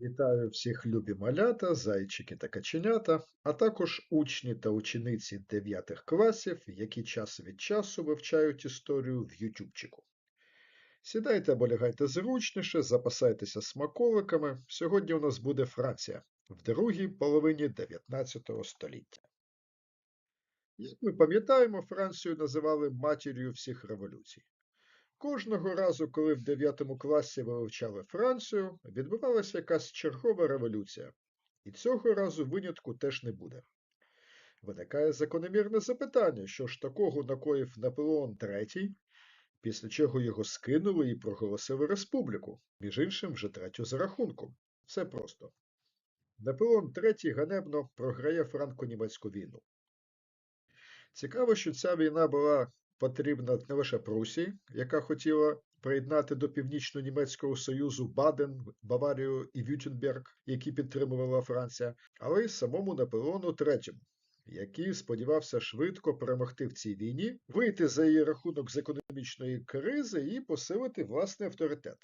Вітаю всіх любі малята, зайчики та каченята, а також учні та учениці 9 класів, які час від часу вивчають історію в ютубчику. Сідайте або лягайте зручніше, запасайтеся смаколиками. Сьогодні у нас буде Франція в другій половині 19 століття. Як ми пам'ятаємо, Францію називали матір'ю всіх революцій. Кожного разу, коли в 9 класі ви вивчали Францію, відбувалася якась чергова революція, і цього разу винятку теж не буде. Виникає закономірне запитання, що ж такого накоїв Наполеон III, після чого його скинули і проголосили республіку, між іншим вже третю за рахунком. Все просто. Наполеон III ганебно програє франко-німецьку війну. Цікаво, що ця війна була потрібна не лише Прусії, яка хотіла приєднати до Північно-Німецького Союзу Баден, Баварію і Вютенберг, які підтримувала Франція, але й самому Наполеону III, який сподівався швидко перемогти в цій війні, вийти за її рахунок з економічної кризи і посилити власний авторитет.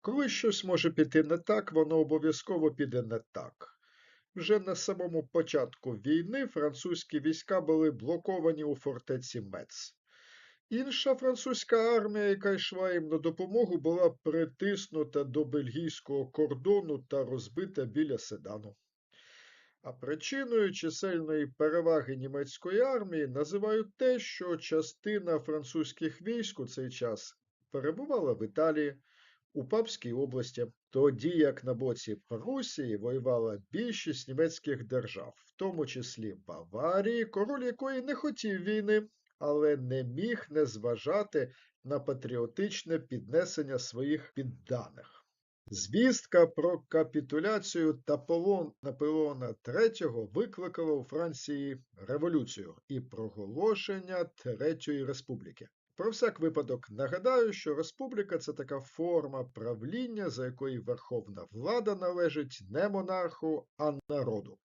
Коли щось може піти не так, воно обов'язково піде не так. Вже на самому початку війни французькі війська були блоковані у фортеці Мец. Інша французька армія, яка йшла їм на допомогу, була притиснута до бельгійського кордону та розбита біля Седану. А причиною чисельної переваги німецької армії називають те, що частина французьких військ у цей час перебувала в Італії, у Папській області, тоді як на боці Прусії воювала більшість німецьких держав, в тому числі Баварії, король якої не хотів війни, але не міг не зважати на патріотичне піднесення своїх підданих. Звістка про капітуляцію та полон Наполеона III викликала у Франції революцію і проголошення Третьої республіки. Про всяк випадок нагадаю, що республіка це така форма правління, за якою верховна влада належить не монарху, а народу.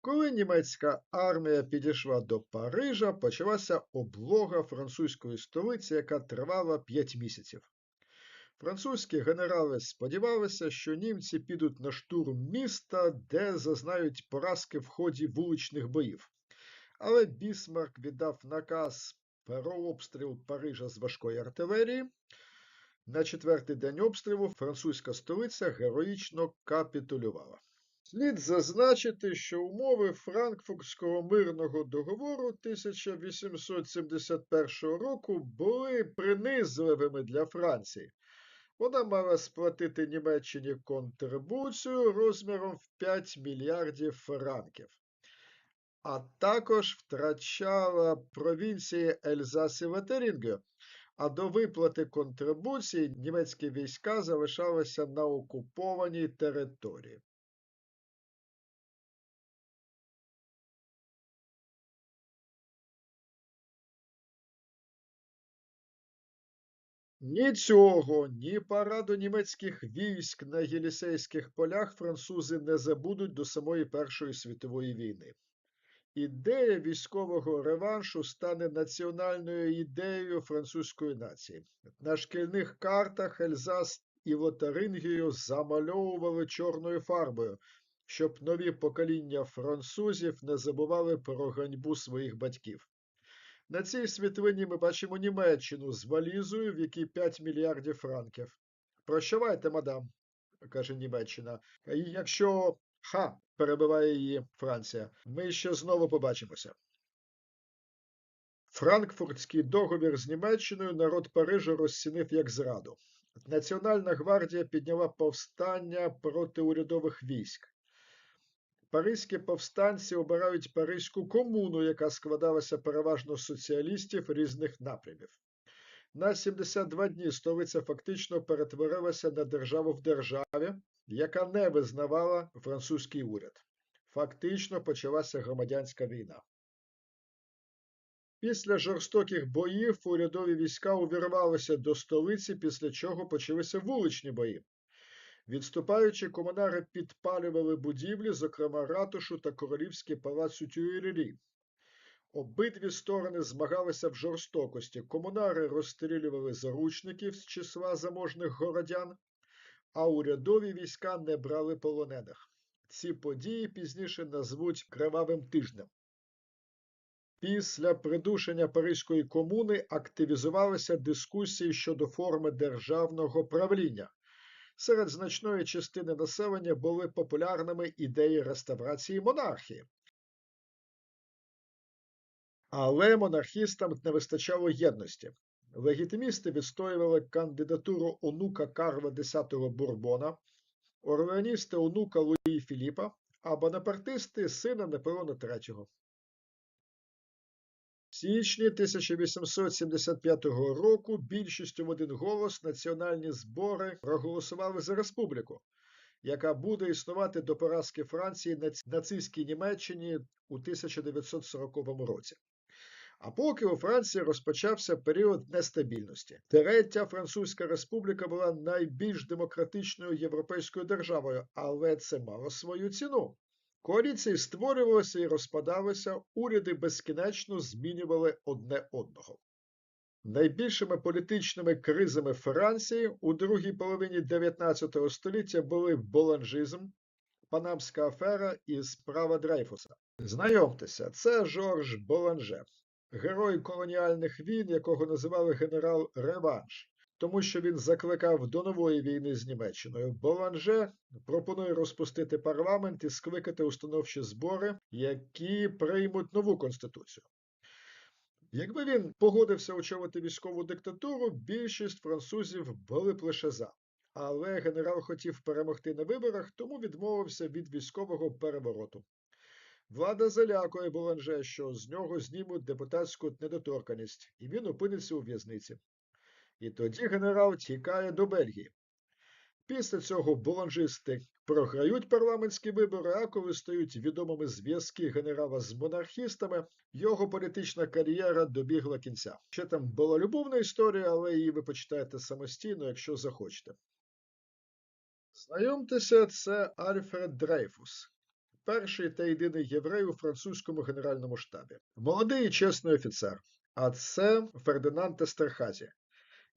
Коли німецька армія підійшла до Парижа, почалася облога французької столиці, яка тривала 5 місяців. Французькі генерали сподівалися, що німці підуть на штурм міста, де зазнають поразки в ході вуличних боїв. Але Бісмарк віддав наказ про обстріл Парижа з важкої артилерії. На четвертий день обстрілу французька столиця героїчно капітулювала. Слід зазначити, що умови Франкфуртського мирного договору 1871 року були принизливими для Франції. Вона мала сплатити Німеччині контрибуцію розміром в 5 мільярдів франків а також втрачала провінції Ельзас і Ветерінге, а до виплати контрибуцій німецькі війська залишалися на окупованій території. Ні цього, ні параду німецьких військ на Єлісейських полях французи не забудуть до самої Першої світової війни. Ідея військового реваншу стане національною ідеєю французької нації. На шкільних картах Ельзас і Лотарингію замальовували чорною фарбою, щоб нові покоління французів не забували про ганьбу своїх батьків. На цій світлині ми бачимо Німеччину з валізою, в якій 5 мільярдів франків. Прощавайте, мадам, каже Німеччина. Якщо ха, перебиває її Франція. Ми ще знову побачимося. Франкфуртський договір з Німеччиною народ Парижа розцінив як зраду. Національна гвардія підняла повстання проти урядових військ. Паризькі повстанці обирають Паризьку комуну, яка складалася переважно з соціалістів різних напрямів. На 72 дні столиця фактично перетворилася на державу в державі, яка не визнавала французький уряд. Фактично почалася громадянська війна. Після жорстоких боїв урядові війська увірвалися до столиці, після чого почалися вуличні бої. Відступаючи, комунари підпалювали будівлі, зокрема ратушу та королівський палац у Тюєрірі. Обидві сторони змагалися в жорстокості. Комунари розстрілювали заручників з числа заможних городян, а урядові війська не брали полонених. Ці події пізніше назвуть Кривавим тижнем. Після придушення Паризької комуни активізувалися дискусії щодо форми державного правління. Серед значної частини населення були популярними ідеї реставрації монархії. Але монархістам не вистачало єдності. Легітимісти відстоювали кандидатуру онука Карла X Бурбона, орлеоністи онука Луї Філіпа, а бонапартисти сина Наполеона III. В січні 1875 року більшістю в один голос національні збори проголосували за республіку, яка буде існувати до поразки Франції нац- нацистській Німеччині у 1940 році. А поки у Франції розпочався період нестабільності. Третя Французька республіка була найбільш демократичною європейською державою, але це мало свою ціну. Коаліції створювалися і розпадалися, уряди безкінечно змінювали одне одного. Найбільшими політичними кризами Франції у другій половині 19 століття були боланжизм, Панамська афера і справа Дрейфуса. Знайомтеся, це Жорж Боланже, герой колоніальних війн, якого називали генерал Реванш, тому що він закликав до нової війни з Німеччиною. Боланже пропонує розпустити парламент і скликати установчі збори, які приймуть нову конституцію. Якби він погодився очолити військову диктатуру, більшість французів були б лише за. Але генерал хотів перемогти на виборах, тому відмовився від військового перевороту. Влада залякує Боланже, що з нього знімуть депутатську недоторканість, і він опиниться у в'язниці. І тоді генерал тікає до Бельгії. Після цього боланжисти програють парламентські вибори, а коли стають відомими зв'язки генерала з монархістами, його політична кар'єра добігла кінця. Ще там була любовна історія, але її ви почитаєте самостійно, якщо захочете. Знайомтеся, це Альфред Дрейфус, перший та єдиний єврей у французькому генеральному штабі. Молодий і чесний офіцер. А це Фердинанд Естерхазі,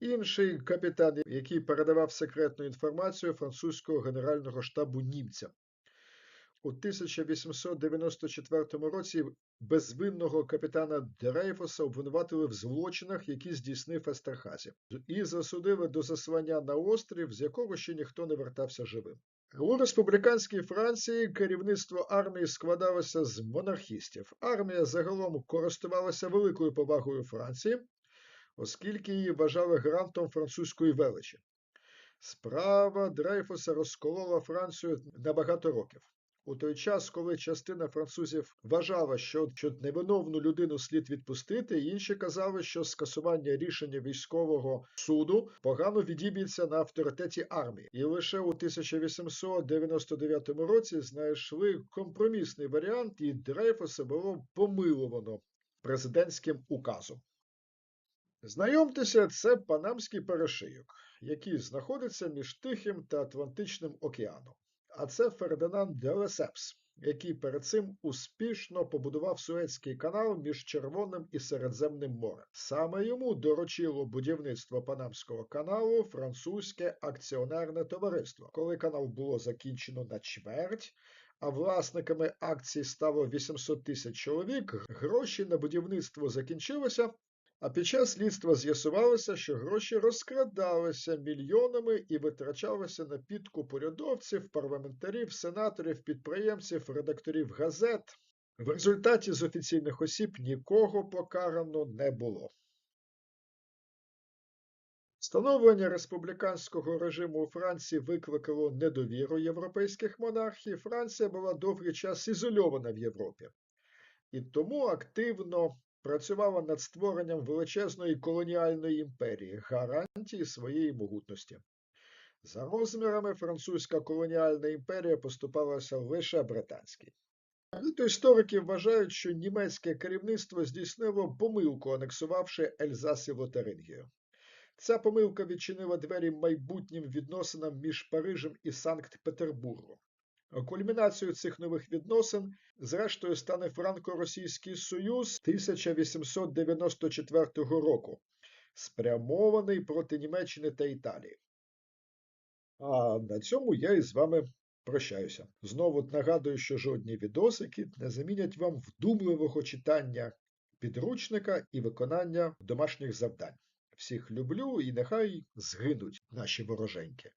інший капітан, який передавав секретну інформацію французького генерального штабу німцям. У 1894 році безвинного капітана Дрейфуса обвинуватили в злочинах, які здійснив Естерхазі, і засудили до заслання на острів, з якого ще ніхто не вертався живим. У республіканській Франції керівництво армії складалося з монархістів. Армія загалом користувалася великою повагою Франції, оскільки її вважали грантом французької величі. Справа Дрейфуса розколола Францію на багато років. У той час, коли частина французів вважала, що, невиновну людину слід відпустити, інші казали, що скасування рішення військового суду погано відіб'ється на авторитеті армії. І лише у 1899 році знайшли компромісний варіант, і Дрейфуса було помиловано президентським указом. Знайомтеся, це Панамський перешийок, який знаходиться між Тихим та Атлантичним океаном. А це Фердинанд де Лесепс, який перед цим успішно побудував Суецький канал між Червоним і Середземним морем. Саме йому доручило будівництво Панамського каналу французьке акціонерне товариство. Коли канал було закінчено на чверть, а власниками акцій стало 800 тисяч чоловік, гроші на будівництво закінчилися. А під час слідства з'ясувалося, що гроші розкрадалися мільйонами і витрачалися на підкуп урядовців, парламентарів, сенаторів, підприємців, редакторів газет. В результаті з офіційних осіб нікого покарано не було. Встановлення республіканського режиму у Франції викликало недовіру європейських монархій. Франція була довгий час ізольована в Європі і тому активно працювала над створенням величезної колоніальної імперії, гарантії своєї могутності. За розмірами французька колоніальна імперія поступалася лише британській. Багато історики вважають, що німецьке керівництво здійснило помилку, анексувавши Ельзас і Лотарингію. Ця помилка відчинила двері майбутнім відносинам між Парижем і Санкт-Петербургом. Кульмінацією цих нових відносин, зрештою, стане Франко-Російський Союз 1894 року, спрямований проти Німеччини та Італії. А на цьому я із вами прощаюся. Знову нагадую, що жодні відосики не замінять вам вдумливого читання підручника і виконання домашніх завдань. Всіх люблю і нехай згинуть наші вороженьки.